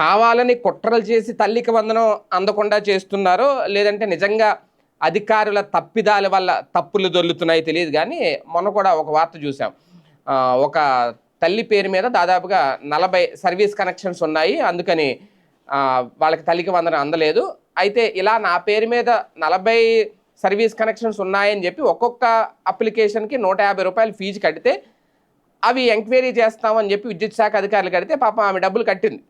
కావాలని కుట్రలు చేసి తల్లికి వందనం అందకుండా చేస్తున్నారో లేదంటే నిజంగా అధికారుల తప్పిదాల వల్ల తప్పులు దొర్లుతున్నాయి తెలియదు కానీ మొన్న కూడా ఒక వార్త చూసాం ఒక తల్లి పేరు మీద దాదాపుగా నలభై సర్వీస్ కనెక్షన్స్ ఉన్నాయి. అందుకని వాళ్ళకి తల్లికి వందనం అందలేదు. అయితే ఇలా నా పేరు మీద నలభై సర్వీస్ కనెక్షన్స్ ఉన్నాయని చెప్పి ఒక్కొక్క అప్లికేషన్కి నూట యాభై రూపాయలు ఫీజు కడితే అవి ఎంక్వైరీ చేస్తామని చెప్పి విద్యుత్ శాఖ అధికారులు కడితే పాపం ఆమె డబ్బులు కట్టింది.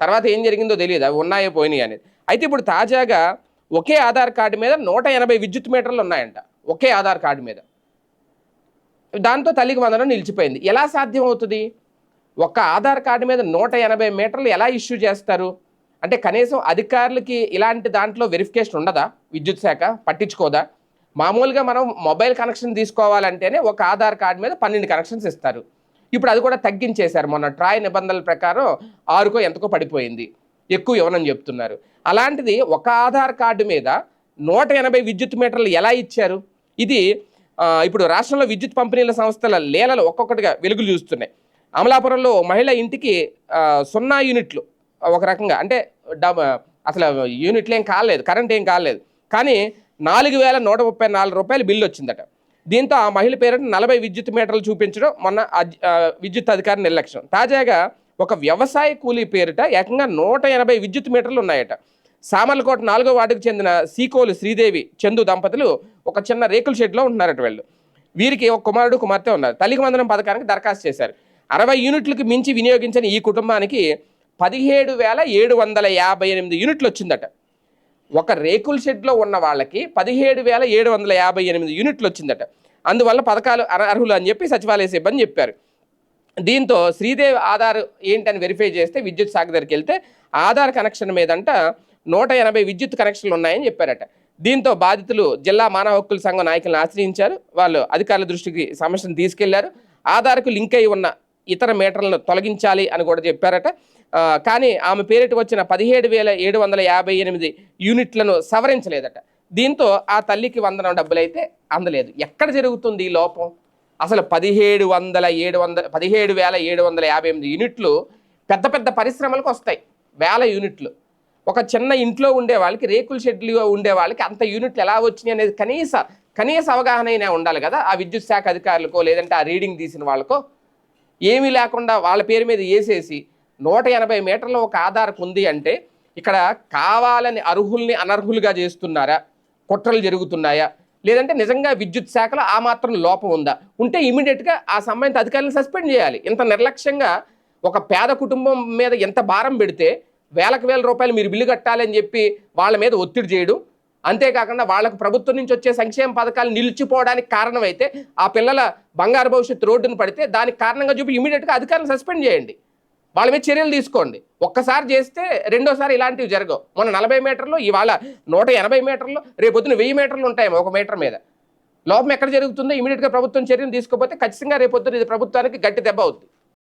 తర్వాత ఏం జరిగిందో తెలియదు అవి ఉన్నాయో పోయినాయి అనేది. అయితే ఇప్పుడు తాజాగా ఒకే ఆధార్ కార్డు మీద నూట ఎనభై విద్యుత్ మీటర్లు ఉన్నాయంట ఒకే ఆధార్ కార్డు మీద. దాంతో తల్లికి వందనం నిలిచిపోయింది. ఎలా సాధ్యం అవుతుంది ఒక్క ఆధార్ కార్డు మీద నూట ఎనభై మీటర్లు ఎలా ఇష్యూ చేస్తారు? అంటే కనీసం అధికారులకి ఇలాంటి దాంట్లో వెరిఫికేషన్ ఉండదా? విద్యుత్ శాఖ పట్టించుకోదా? మామూలుగా మనం మొబైల్ కనెక్షన్ తీసుకోవాలంటేనే ఒక ఆధార్ కార్డు మీద పన్నెండు కనెక్షన్స్ ఇస్తారు. ఇప్పుడు అది కూడా తగ్గించేశారు. మొన్న ట్రాయ్ నిబంధనల ప్రకారం ఆరుకో ఎంతకో పడిపోయింది. ఎక్కువ ఇవ్వనని చెప్తున్నారు. అలాంటిది ఒక ఆధార్ కార్డు మీద నూట ఎనభై విద్యుత్ మీటర్లు ఎలా ఇచ్చారు? ఇది ఇప్పుడు రాష్ట్రంలో విద్యుత్ పంపిణీల సంస్థల లీలలు ఒక్కొక్కటిగా వెలుగులు చూస్తున్నాయి. అమలాపురంలో మహిళ ఇంటికి సున్నా యూనిట్లు ఒక రకంగా అంటే డబ అసలు యూనిట్లు ఏం కాలేదు కరెంట్ ఏం కాలేదు. కానీ నాలుగు వేల నూట ముప్పై నాలుగు రూపాయలు బిల్లు వచ్చిందట. దీంతో ఆ మహిళ పేరిట నలభై విద్యుత్ మీటర్లు చూపించడం మొన్న విద్యుత్ అధికారి నిర్లక్ష్యం. తాజాగా ఒక వ్యవసాయ కూలీ పేరిట ఏకంగా నూట ఎనభై విద్యుత్ మీటర్లు ఉన్నాయట. సామర్లకోట నాలుగో వార్డుకు చెందిన సీకోలు శ్రీదేవి చందు దంపతులు ఒక చిన్న రేకుల షెడ్లో ఉంటున్నారట వీళ్ళు. వీరికి ఒక కుమారుడు కుమార్తె ఉన్నారు. తల్లికి వందనం పథకానికి దరఖాస్తు చేశారు. అరవై యూనిట్లకు మించి వినియోగించిన ఈ కుటుంబానికి పదిహేడు వేల ఏడు వందల యాభై ఎనిమిది యూనిట్లు వచ్చిందట. ఒక రేకుల షెడ్లో ఉన్న వాళ్ళకి పదిహేడు వేల ఏడు వందల యాభై ఎనిమిది యూనిట్లు వచ్చిందట. అందువల్ల పథకాలు అర్హులు అని చెప్పి సచివాలయ సిబ్బంది చెప్పారు. దీంతో శ్రీదేవి ఆధార్ ఏంటని వెరిఫై చేస్తే విద్యుత్ శాఖ దగ్గరికి వెళ్తే ఆధార్ కనెక్షన్ మీదంట నూట ఎనభై విద్యుత్ కనెక్షన్లు ఉన్నాయని చెప్పారట. దీంతో బాధితులు జిల్లా మానవ హక్కుల సంఘం నాయకులను ఆశ్రయించారు. వాళ్ళు అధికారుల దృష్టికి సమస్యను తీసుకెళ్ళారు. ఆధార్కు లింక్ అయి ఉన్న ఇతర మీటర్లను తొలగించాలి అని కూడా చెప్పారట. కానీ ఆమె పేరిట వచ్చిన పదిహేడు వేల ఏడు వందల యాభై ఎనిమిది యూనిట్లను సవరించలేదట. దీంతో ఆ తల్లికి వందనం డబ్బులైతే అందలేదు. ఎక్కడ జరుగుతుంది ఈ లోపం? అసలు పదిహేడు వందల ఏడు వందల పదిహేడు వేల ఏడు వందల యాభై ఎనిమిది యూనిట్లు పెద్ద పెద్ద పరిశ్రమలకు వస్తాయి. వేల యూనిట్లు. ఒక చిన్న ఇంట్లో ఉండే వాళ్ళకి రేకుల షెడ్లు ఉండే వాళ్ళకి అంత యూనిట్లు ఎలా వచ్చినాయి అనేది కనీస కనీస అవగాహన అయినా ఉండాలి కదా. ఆ విద్యుత్ శాఖ అధికారులకో లేదంటే ఆ రీడింగ్ తీసిన వాళ్ళకో ఏమీ లేకుండా వాళ్ళ పేరు మీద వేసేసి నూట ఎనభై మీటర్ల ఒక ఆధారకు ఉంది అంటే ఇక్కడ కావాలని అర్హుల్ని అనర్హులుగా చేస్తున్నారా? కుట్రలు జరుగుతున్నాయా? లేదంటే నిజంగా విద్యుత్ శాఖలో ఆ మాత్రం లోపం ఉందా? ఉంటే ఇమీడియట్గా ఆ సంబంధిత అధికారులను సస్పెండ్ చేయాలి. ఇంత నిర్లక్ష్యంగా ఒక పేద కుటుంబం మీద ఎంత భారం పెడితే వేలకు వేల రూపాయలు మీరు బిల్లు కట్టాలని చెప్పి వాళ్ళ మీద ఒత్తిడి చేయడం అంతేకాకుండా వాళ్ళకు ప్రభుత్వం నుంచి వచ్చే సంక్షేమ పథకాలు నిలిచిపోవడానికి కారణమైతే ఆ పిల్లల బంగారు భవిష్యత్తు రోడ్డును పడితే దానికి కారణంగా చూపి ఇమీడియట్గా అధికారులను సస్పెండ్ చేయండి. వాళ్ళ మీద చర్యలు తీసుకోండి. ఒక్కసారి చేస్తే రెండోసారి ఇలాంటివి జరగవు. మొన్న నలభై మీటర్లు ఇవాళ నూట ఎనభై మీటర్లు రేపొద్దున వెయ్యి మీటర్లు ఉంటాయేమో ఒక మీటర్ మీద. లోపం ఎక్కడ జరుగుతుందో ఇమీడియట్గా ప్రభుత్వం చర్యలు తీసుకోకపోతే ఖచ్చితంగా రేపొద్దున ఇది ప్రభుత్వానికి గట్టి దెబ్బ అవుతుంది